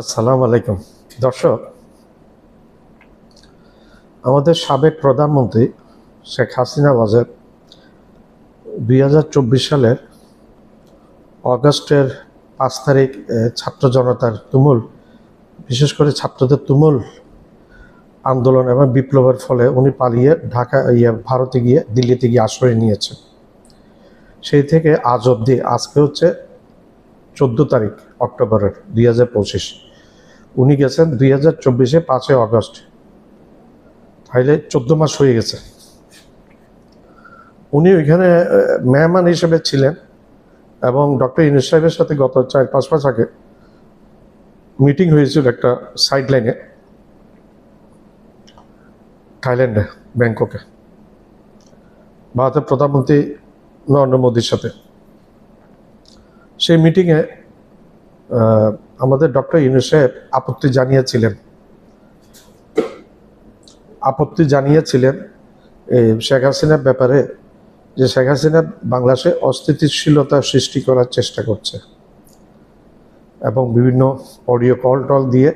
আসসালামু আলাইকুম। দর্শক, আমাদের সাবেক প্রধানমন্ত্রী শেখ হাসিনা ওয়াজেদ দুই সালের অগস্টের পাঁচ তারিখ ছাত্র জনতার তুমুল, বিশেষ করে ছাত্রদের তুমুল আন্দোলন এবং বিপ্লবের ফলে উনি পালিয়ে ঢাকা ইয়ে ভারতে গিয়ে দিল্লিতে গিয়ে আশ্রয় নিয়েছেন। সেই থেকে আজ অবধি, আজকে হচ্ছে চোদ্দ তারিখ অক্টোবরের দুই হাজার পঁচিশ। উনি গেছেন দুই হাজার চব্বিশে পাঁচই অগস্ট তাইলে চোদ্দ মাস হয়ে গেছে। উনি ওইখানে মেহমান হিসেবে ছিলেন এবং ডক্টর ইনুস সাহেবের সাথে গত চার পাঁচ মাস আগে মিটিং হয়েছিল একটা সাইড লাইনে থাইল্যান্ডে, ব্যাংককে। ভারতের প্রধানমন্ত্রী নরেন্দ্র মোদীর সাথে। সেই মিটিংয়ে আমাদের ডক্টর ইউনুস সাহেব আপত্তি জানিয়েছিলেন। আপত্তি জানিয়েছিলেন এই শেখ হাসিনার ব্যাপারে যে শেখ হাসিনা বাংলাদেশে অস্থিতিশীলতা সৃষ্টি করার চেষ্টা করছে এবং বিভিন্ন অডিও কল টল দিয়ে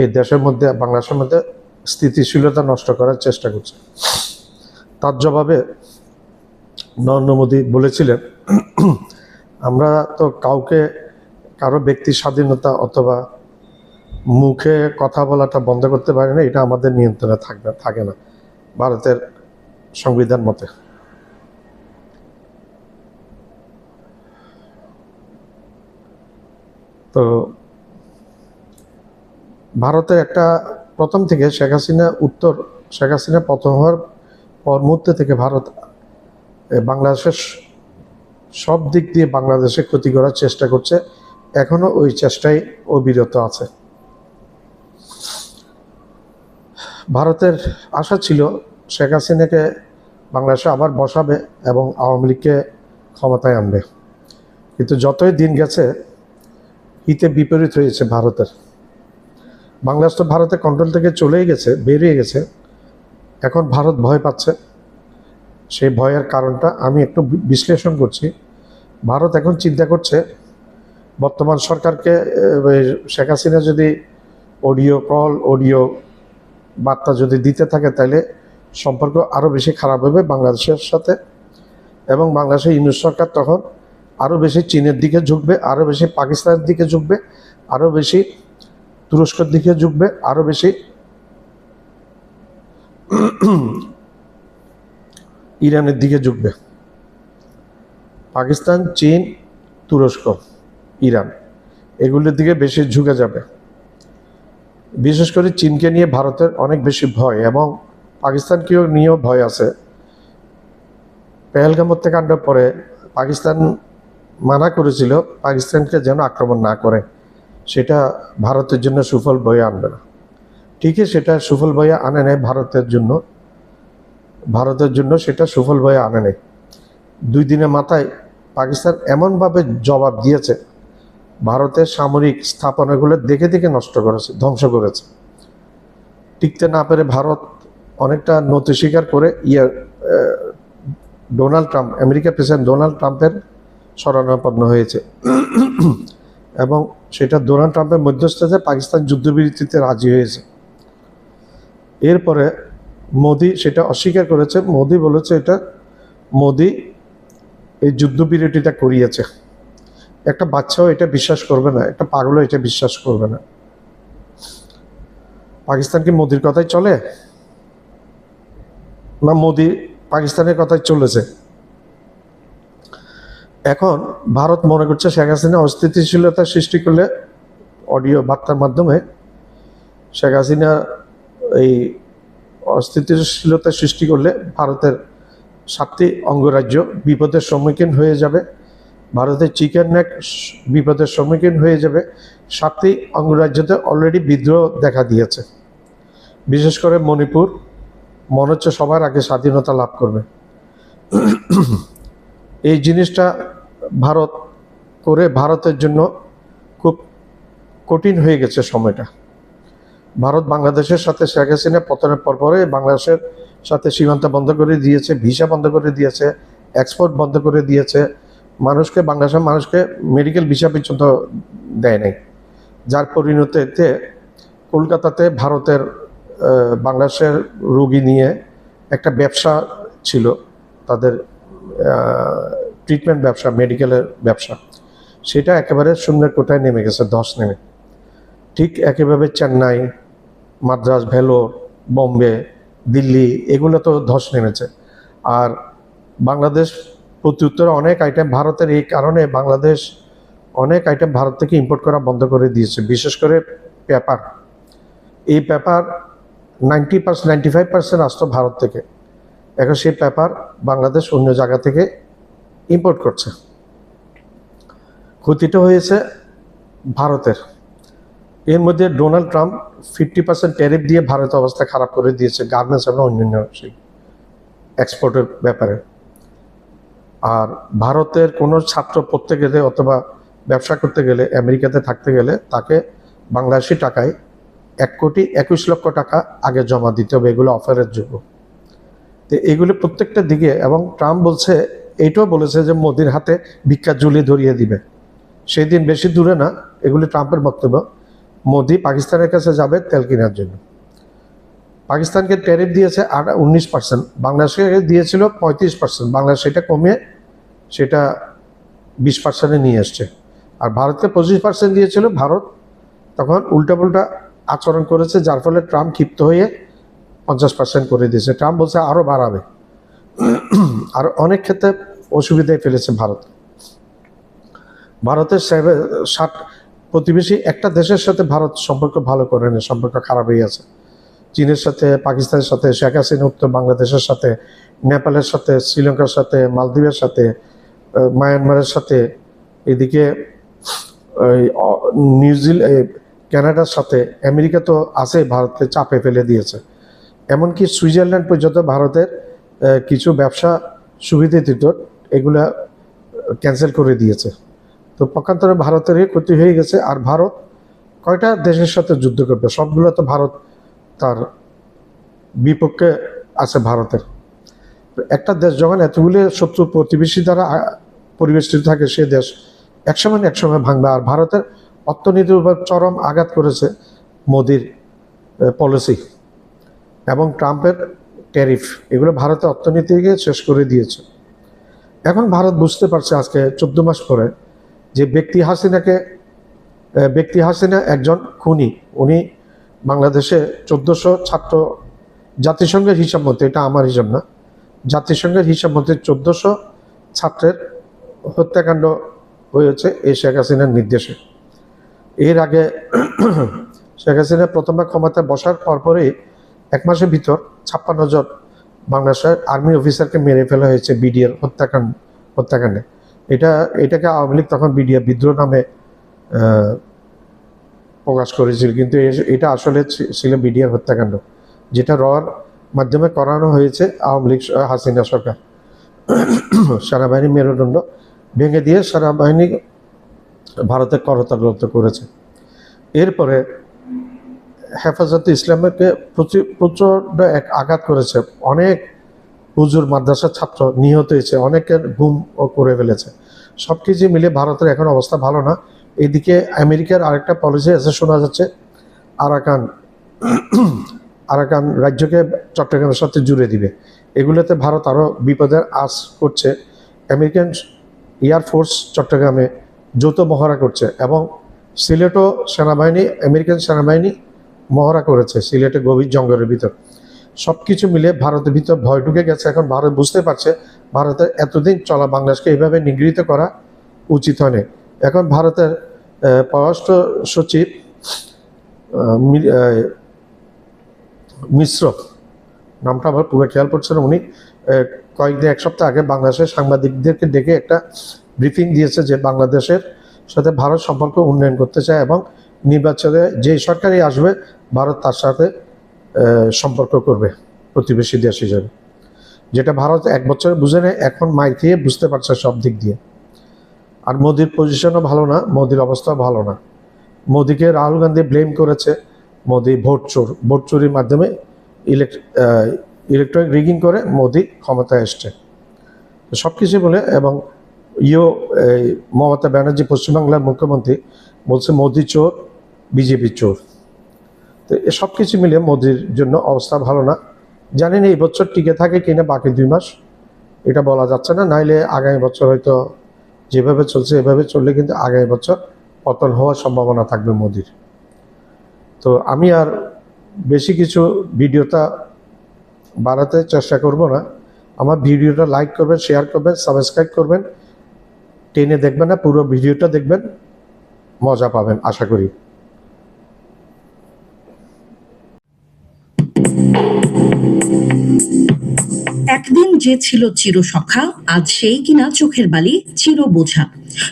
এই দেশের মধ্যে বাংলাদেশের মধ্যে স্থিতিশীলতা নষ্ট করার চেষ্টা করছে। তার জবাবে নরেন্দ্র মোদী বলেছিলেন আমরা তো কাউকে, কারও ব্যক্তি স্বাধীনতা অথবা মুখে কথা বলাটা বন্ধ করতে পারি না, এটা আমাদের নিয়ন্ত্রণে থাকবে, থাকে না ভারতের সংবিধান মতে। তো ভারতের একটা, প্রথম থেকে শেখ হাসিনা উত্তর, শেখ হাসিনা প্রথম হওয়ার পর মুহূর্তে থেকে ভারত বাংলাদেশের সব দিক দিয়ে বাংলাদেশে ক্ষতি করার চেষ্টা করছে। এখনও ওই চেষ্টায় অবিরত আছে। ভারতের আশা ছিল শেখ হাসিনাকে বাংলাদেশে আবার বসাবে এবং আওয়ামী লীগকে ক্ষমতায় আনবে। কিন্তু যতই দিন গেছে, হিতে বিপরীত হয়েছে ভারতের। বাংলাদেশ তো ভারতের কন্ট্রোল থেকে চলেই গেছে, বেরিয়ে গেছে। এখন ভারত ভয় পাচ্ছে। সেই ভয়ের কারণটা আমি একটু বিশ্লেষণ করছি। ভারত এখন চিন্তা করছে, বর্তমান সরকারকে শেখ হাসিনা যদি অডিও কল, অডিও বার্তা যদি দিতে থাকে, তাহলে সম্পর্ক আরও বেশি খারাপ হবে বাংলাদেশের সাথে। এবং বাংলাদেশের ইউনুস সরকার তখন আরও বেশি চীনের দিকে ঝুঁকবে আরও বেশি পাকিস্তানের দিকে ঝুঁকবে আরও বেশি তুরস্কের দিকে ঝুঁকবে আরও বেশি ইরানের দিকে ঝুঁকবে। পাকিস্তান, চীন, তুরস্ক, ইরান। এগুলোর দিকে বেশি ঝুঁকে যাবে। বিশেষ করে চীনকে নিয়ে ভারতের অনেক বেশি ভয় এবং পাকিস্তানকেও নিয়েও ভয় আছে। পেহেলগাম হত্যাকাণ্ডের পরে পাকিস্তান মানা করেছিল পাকিস্তানকে যেন আক্রমণ না করে। সেটা ভারতের জন্য সুফল বয়ে আনবে না। ঠিকই সেটা সুফল বয়ে আনে নেয় ভারতের জন্য। ভারতের জন্য সেটা সুফল বয়ে আনে নেই। দুই দিনের মাথায় পাকিস্তান এমনভাবে জবাব দিয়েছে ভারতের সামরিক স্থাপনাগুলো দেখে দেখে নষ্ট করেছে ধ্বংস করেছে। টিকতে না পেরে ভারত অনেকটা নতি স্বীকার করে ইয়ে আহ, Donald Trump America president Donald ট্রাম্পের শরণাপন্ন হয়েছে। এবং সেটা ডোনাল্ড ট্রাম্পের মধ্যস্থতে পাকিস্তান যুদ্ধবিরতিতে রাজি হয়েছে। এরপরে মোদি সেটা অস্বীকার করেছে। মোদি বলেছে এটা মোদি এই যুদ্ধবিরতিটা করিয়েছে। একটা বাচ্চাও এটা বিশ্বাস করবে না, একটা পাগলও এটা বিশ্বাস করবে না। পাকিস্তান কি মোদির কথাই চলে? না, মোদি পাকিস্তানের কথাই চলেছে। এখন ভারত মনে করছে শেখ হাসিনা অস্থিতিশীলতা সৃষ্টি করলে অডিও বার্তার মাধ্যমে শেখ হাসিনা এই অস্থিতিশীলতা সৃষ্টি করলে ভারতের সাতটি অঙ্গরাজ্য বিপদের সম্মুখীন হয়ে যাবে। ভারতের চিকেন নেক বিপদের সম্মুখীন হয়ে যাবে। সাতটি অঙ্গরাজ্যতে অলরেডি বিদ্রোহ দেখা দিয়েছে। বিশেষ করে মণিপুর মনে হচ্ছে সবার আগে স্বাধীনতা লাভ করবে। এই জিনিসটা ভারত, করে ভারতের জন্য খুব কঠিন হয়ে গেছে সময়টা। ভারত বাংলাদেশের সাথে শেখ হাসিনা পতনের পর পরে বাংলাদেশের সাথে সীমান্ত বন্ধ করে দিয়েছে, ভিসা বন্ধ করে দিয়েছে এক্সপোর্ট বন্ধ করে দিয়েছে। মানুষকে বাংলাদেশের মানুষকে মেডিকেল ভিসা পর্যন্ত দেয় নাই। যার পরিণতিতে কলকাতাতে ভারতের বাংলাদেশের রোগী নিয়ে একটা ব্যবসা ছিল, তাদের ট্রিটমেন্ট ব্যবসা মেডিকেলের ব্যবসা। সেটা একেবারে শূন্যের কোটায় নেমে গেছে ধস নেমে। ঠিক একেভাবে চেন্নাই মাদ্রাস ভেলোর বোম্বে, দিল্লি, এগুলো তো ধস নেমেছে। আর বাংলাদেশ প্রত্যুত্তরে অনেক আইটেম ভারতের এই কারণে বাংলাদেশ অনেক আইটেম ভারত থেকে ইম্পোর্ট করা বন্ধ করে দিয়েছে, বিশেষ করে পেপার। এই paper ninety percent ninety five percent আসতো ভারত থেকে। এখন সেই পেপার বাংলাদেশ অন্য জায়গা থেকে ইম্পোর্ট করছে। ক্ষতিটা হয়েছে ভারতের। এর মধ্যে Donald Trump fifty percent tariff দিয়ে ভারতের অবস্থা খারাপ করে দিয়েছে, গার্মেন্টস এবং অন্যান্য সেই এক্সপোর্টের ব্যাপারে। আর ভারতের কোনো ছাত্র পড়তে গেলে অথবা ব্যবসা করতে গেলে, আমেরিকাতে থাকতে গেলে তাকে বাংলাদেশি টাকায় এক কোটি একুশ লক্ষ টাকা আগে জমা দিতে হবে, এগুলো অফারের যোগ্য। তো এগুলো প্রত্যেকটা দিকে, এবং ট্রাম্প বলছে, এইটাও বলেছে যে মোদির হাতে ভিক্ষা ঝুলিয়ে ধরিয়ে দিবে। সেই দিন বেশি দূরে না, এগুলি ট্রাম্পের বক্তব্য। মোদি পাকিস্তানের কাছে যাবে তেল কেনার জন্য। পাকিস্তানকে ট্যারিফ দিয়েছে আট উনিশ পার্সেন্ট বাংলাদেশকে দিয়েছিল পঁয়ত্রিশ পার্সেন্ট বাংলাদেশ সেটা কমিয়ে সেটা বিশ পার্সেন্টে নিয়ে এসছে আর ভারতকে পঁচিশ পার্সেন্ট দিয়েছিল ভারত। তখন উল্টাপাল্টা আচরণ করেছে, যার ফলে ট্রাম্প ক্ষিপ্ত হয়ে পঞ্চাশ পার্সেন্ট করে দিয়েছে। ট্রাম্প বলছে আরও বাড়াবে। আর অনেক ক্ষেত্রে অসুবিধায় ফেলেছে ভারত। ভারতের ষাট প্রতিবেশী একটা দেশের সাথে ভারত সম্পর্ক ভালো করে না সম্পর্ক খারাপ হয়ে আছে। চীনের সাথে, পাকিস্তানের সাথে, শেখ হাসিনা, উত্তর বাংলাদেশের সাথে, নেপালের সাথে, শ্রীলঙ্কার সাথে, মালদ্বীপের সাথে মায়ানমারের সাথে, এদিকে নিউজিল্যান্ড কানাডার সাথে, আমেরিকা তো আছে ভারতকে চাপে ফেলে দিয়েছে। এমনকি সুইজারল্যান্ড পর্যন্ত ভারতের কিছু ব্যবসা সুবিধা দিত, এগুলা ক্যান্সেল করে দিয়েছে। তো পক্ষান্তরে ভারতেরই ক্ষতি হয়ে গেছে, আর ভারত কয়টা দেশের সাথে যুদ্ধ করবে? সবগুলো তো ভারত তার বিপক্ষে আছে ভারতের। একটা দেশ যখন এতগুলি শত্রু প্রতিবেশী দ্বারা পরিবেষ্টিত থাকে, সে দেশ একসময় একসময় ভাঙবে। আর ভারতের অর্থনীতির উপর চরম আঘাত করেছে মোদির পলিসি এবং ট্রাম্পের ট্যারিফ এগুলো ভারতের অর্থনীতিকে শেষ করে দিয়েছে। এখন ভারত বুঝতে পারছে আজকে চোদ্দ মাস পরে যে ব্যক্তি হাসিনাকে ব্যক্তি হাসিনা একজন খুনি। উনি বাংলাদেশে চোদ্দোশো ছাত্র জাতিসংঘের হিসাব মতে, এটা আমার হিসাব না, জাতিসংঘের হিসাব মতে চোদ্দোশো ছাত্রের হত্যাকাণ্ড হয়েছে এই শেখ হাসিনার নির্দেশে। এর আগে শেখ হাসিনা প্রথমবার ক্ষমতায় বসার পরপরই এক মাসের ভিতর ছাপ্পান্ন জন বাংলাদেশের আর্মি অফিসারকে মেরে ফেলা হয়েছে বিডিআর হত্যাকাণ্ড, হত্যাকাণ্ডে। এটা, এটাকে আওয়ামী লীগ তখন বিডিআর বিদ্রোহ নামে প্রকাশ করেছিল। কিন্তু এটা আসলে ছিল বিডিআর হত্যাকাণ্ড, যেটা রর মাধ্যমে করানো হয়েছে আওয়ামী লীগ হাসিনা সরকার। সেনাবাহিনী মেরুদণ্ড ভেঙে দিয়ে সেনাবাহিনী ভারতে করতাগ্রত করেছে। এরপরে হেফাজতে ইসলামকে প্রচুর প্রচণ্ড এক আঘাত করেছে। অনেক হুজুর মাদ্রাসার ছাত্র নিহত হয়েছে, অনেকের ও করে ফেলেছে। সব কিছু মিলে ভারতের এখন অবস্থা ভালো না। এদিকে আমেরিকার আরেকটা পলিসি আছে, শোনা যাচ্ছে, আরাকান আরাকান রাজ্যকে চট্টগ্রামের সাথে জুড়ে দিবে। এগুলোতে ভারত আরও বিপদের আশ করছে। আমেরিকান এয়ারফোর্স চট্টগ্রামে যৌথ মহড়া করছে এবং সিলেটও সেনাবাহিনী, আমেরিকান সেনাবাহিনী মহড়া করেছে, সিলেটে গভীর জঙ্গলের ভিতর। সব কিছু মিলে ভারতের ভিতর ভয় ঢুকে গেছে। এখন ভারত বুঝতে পারছে, ভারতের এতদিন চলা বাংলাদেশকে এইভাবে নিগৃহীত করা উচিত হয়নি। এখন ভারতের পররাষ্ট্র সচিব মিশ্র, নামটা আমার পুরো খেয়াল পড়ছে না উনি কয়েকদিন, এক সপ্তাহ আগে বাংলাদেশের সাংবাদিকদেরকে ডেকে একটা ব্রিফিং দিয়েছে যে বাংলাদেশের সাথে ভারত সম্পর্ক উন্নয়ন করতে চায় এবং নির্বাচনে যে সরকারই আসবে, ভারত তার সাথে সম্পর্ক করবে প্রতিবেশী দেশ হিসেবে। যেটা ভারত এক বছরে বুঝে নেয়, এখন মাই খেয়ে বুঝতে পারছে সব দিক দিয়ে। আর মোদির পজিশনও ভালো না, মোদির অবস্থাও ভালো না। মোদিকে রাহুল গান্ধী ব্লেম করেছে, মোদি ভোট চোর, ভোট চুরির মাধ্যমে ইলেক ইলেকট্রনিক রিগিং করে মোদি ক্ষমতায় এসছে। সব কিছু বলে এবং ইও মমতা ব্যানার্জি পশ্চিমবাংলার মুখ্যমন্ত্রী বলছে, মোদি চোর, বিজেপি চোর। তো এ সব কিছু মিলে মোদির জন্য অবস্থা ভালো না। জানি না এই বছর টিকে থাকে কিনা বাকি দুই মাস, এটা বলা যাচ্ছে না। নাইলে আগামী বছর হয়তো যেভাবে চলছে, এভাবে চললে কিন্তু আগামী বছর পতন হওয়ার সম্ভাবনা থাকবে মোদির। তো আমি আর বেশি কিছু ভিডিওটা বাড়াতে চেষ্টা করব না। আমার ভিডিওটা লাইক করবেন, শেয়ার করবেন, সাবস্ক্রাইব করবেন। টেনে দেখবেন না, পুরো ভিডিওটা দেখবেন, মজা পাবেন, আশা করি। একদিন যে ছিল চিরসখা, আজ সেই কিনা চোখের বালি চির বোঝা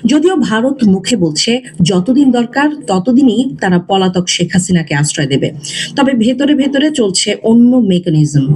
যদিও ভারত মুখে বলছে, যতদিন দরকার ততদিনই তারা পলাতক শেখ হাসিনাকে আশ্রয় দেবে। তবে ভেতরে ভেতরে চলছে অন্য মেকানিজম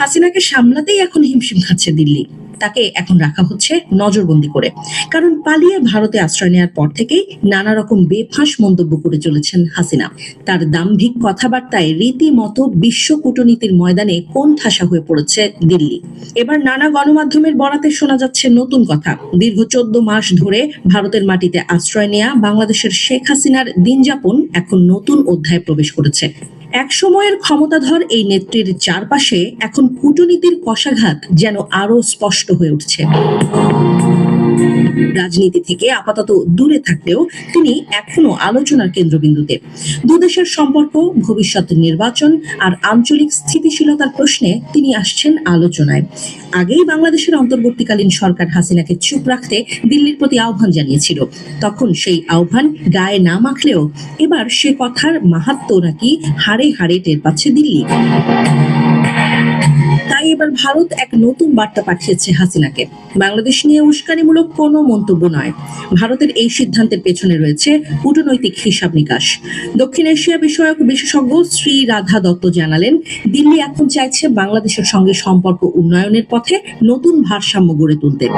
হাসিনাকে সামলাতেই এখন হিমশিম খাচ্ছে দিল্লি। তাকে এখন রাখা হচ্ছে নজরবন্দি করে। কারণ পালিয়ে ভারতে আশ্রয় নেওয়ার পর থেকেই নানা রকম বেফাঁস মন্তব্য করে চলেছেন হাসিনা। তার দাম্ভিক কথাবার্তায় রীতিমতো বিশ্ব কূটনীতির ময়দানে কোন ঠাসা হয়ে পড়েছে দিল্লি। এবার নানা গণমাধ্যমের বরাতে শোনা যাচ্ছে নতুন কথা। দীর্ঘ চোদ্দ মাস ধরে ভারতের মাটিতে আশ্রয় নেয়া বাংলাদেশের শেখ হাসিনার দিনযাপন এখন নতুন অধ্যায়ে প্রবেশ করেছে। এক সময়ের ক্ষমতাধর এই নেত্রীর চারপাশে এখন কূটনীতির কষাঘাত যেন আরও স্পষ্ট হয়ে উঠছে। রাজনীতি থেকে আপাতত দূরে থাকলেও তিনি এখনও আলোচনার কেন্দ্রবিন্দুতে। দুদেশের সম্পর্ক, ভবিষ্যৎ নির্বাচন আর আঞ্চলিক স্থিতিশীলতার প্রশ্নে তিনি আসছেন আলোচনায়। আগেই বাংলাদেশের অন্তর্বর্তীকালীন সরকার হাসিনাকে চুপ রাখতে দিল্লির প্রতি আহ্বান জানিয়েছিল। তখন সেই আহ্বান গায়ে না মাখলেও এবার সে কথার মাহাত্ম নাকি হাড়ে হাড়ে টের পাচ্ছে দিল্লি। তাই এবার ভারত এক নতুন বার্তা পাঠিয়েছে হাসিনাকে। বাংলাদেশ নিয়ে উস্কানিমূলক কোনো মন্তব্য নয়। ভারতের এই সিদ্ধান্তের পেছনে রয়েছে কূটনৈতিক হিসাব নিকাশ। দক্ষিণ এশিয়া বিষয়ক বিশেষজ্ঞ শ্রী রাধা দত্ত জানালেন, দিল্লি এখন চাইছে বাংলাদেশের সঙ্গে সম্পর্ক উন্নয়নের পথে নতুন ভারসাম্য গড়ে তুলতে।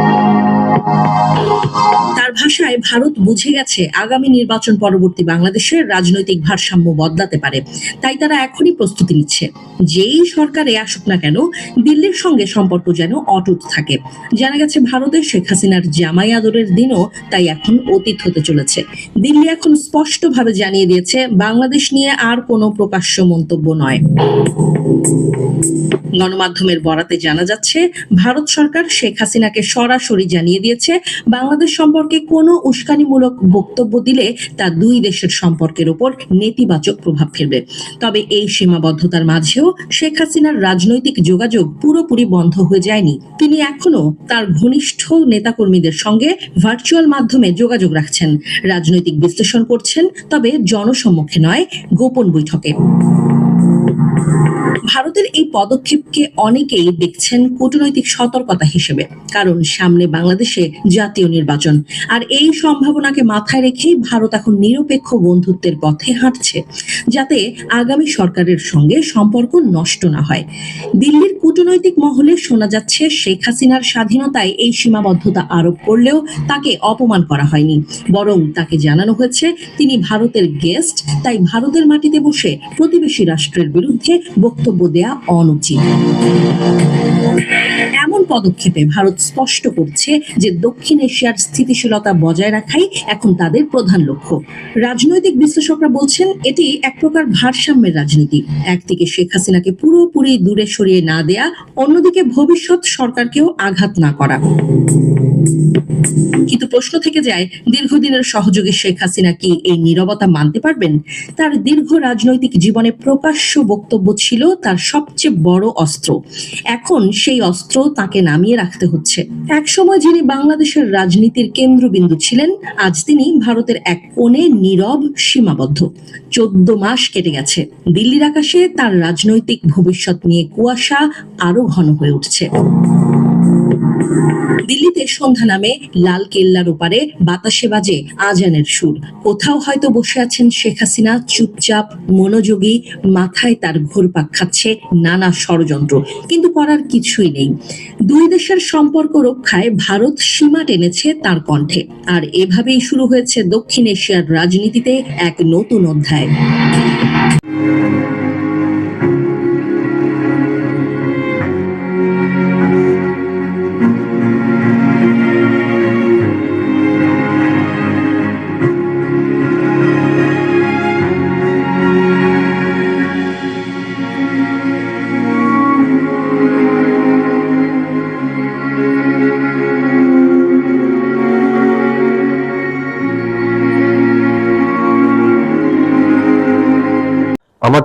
তার ভাষায়, ভারত বুঝে গেছে আগামী নির্বাচন পরবর্তী বাংলাদেশের রাজনৈতিক ভারসাম্য বদলাতে পারে। তাই তারা এখনই প্রস্তুতি নিচ্ছে। যেই সরকারে আসুক না কেন, দিল্লির সঙ্গে সম্পর্ক যেন অটুট থাকে। জানা গেছে ভারতের শেখ হাসিনার জামাই আদরের দিনও তাই এখন অতীত হতে চলেছে। দিল্লি এখন স্পষ্টভাবে জানিয়ে দিয়েছে, বাংলাদেশ নিয়ে আর কোনো প্রকাশ্য মন্তব্য নয়। গণমাধ্যমের বরাতে জানা যাচ্ছে, ভারত সরকার শেখ হাসিনাকে সরাসরি জানিয়ে দিয়েছে, বাংলাদেশ সম্পর্কে কোনো উস্কানিমূলক বক্তব্য দিলে তা দুই দেশের সম্পর্কের উপর নেতিবাচক প্রভাব ফেলবে। তবে এই সীমাবদ্ধতার মাঝেও শেখ হাসিনার রাজনৈতিক যোগাযোগ পুরোপুরি বন্ধ হয়ে যায়নি। তিনি এখনও তার ঘনিষ্ঠ নেতাকর্মীদের সঙ্গে ভার্চুয়াল মাধ্যমে যোগাযোগ রাখছেন। রাজনৈতিক বিশ্লেষণ করছেন, তবে জনসম্মুখে নয়, গোপন বৈঠকে। ভারতের এই পদক্ষেপকে অনেকেই দেখছেন কূটনৈতিক সতর্কতা হিসেবে, কারণ সামনে বাংলাদেশে জাতীয় নির্বাচন। আর এই সম্ভাবনাকে মাথায় রেখেই ভারত এখন নিরপেক্ষ বন্ধুত্বের পথে হাঁটছে, যাতে আগামী সরকারের সঙ্গে সম্পর্ক নষ্ট না হয়। দিল্লির কূটনৈতিক মহলে শোনা যাচ্ছে, শেখ হাসিনার স্বাধীনতায় এই সীমাবদ্ধতা আরোপ করলেও তাকে অপমান করা হয়নি। বরং তাকে জানানো হয়েছে, তিনি ভারতের গেস্ট, তাই ভারতের মাটিতে বসে প্রতিবেশী রাষ্ট্রের বিরুদ্ধে বক্তব্য দেয়া অনুচিত। এমন পদক্ষেপে ভারত স্পষ্ট করছে যে দক্ষিণ এশিয়ার স্থিতিশীলতা বজায় রাখাই এখন তাদের প্রধান লক্ষ্য। রাজনৈতিক বিশ্লেষকরা বলছেন, এটি এক প্রকার ভারসাম্যের রাজনীতি। একদিকে শেখ হাসিনাকে পুরোপুরি দূরে সরিয়ে না দেয়া, অন্যদিকে ভবিষ্যৎ সরকারকেও আঘাত না করা। কিন্তু প্রশ্ন থেকে যায়, দীর্ঘদিনের সহযোগী শেখ হাসিনা কি এই নীরবতা মানতে পারবেন? তার দীর্ঘ রাজনৈতিক জীবনে প্রকাশ্য বক্তব্য ছিল তার সবচেয়ে বড় অস্ত্র। এখন সেই অস্ত্র তাকে নামিয়ে রাখতে হচ্ছে। একসময় যিনি বাংলাদেশের রাজনীতির কেন্দ্রবিন্দু ছিলেন, আজ তিনি ভারতের এক কোণে নীরব, সীমাবদ্ধ। চোদ্দ মাস কেটে গেছে। দিল্লির আকাশে তার রাজনৈতিক ভবিষ্যৎ নিয়ে কুয়াশা আরও ঘন হয়ে উঠছে। দিল্লিতে সন্ধ্যা নামে লাল কেল্লার ওপারে বাতাসে বাজে আজানের সুর। কোথাও হয়তো বসে আছেন শেখ হাসিনা, চুপচাপ, মনোযোগী, মাথায় তার ঘুরপাক খাচ্ছে নানা ষড়যন্ত্র। কিন্তু করার কিছুই নেই। দুই দেশের সম্পর্ক রক্ষায় ভারত সীমা টেনেছে তার কণ্ঠে। আর এভাবেই শুরু হয়েছে দক্ষিণ এশিয়ার রাজনীতিতে এক নতুন অধ্যায়।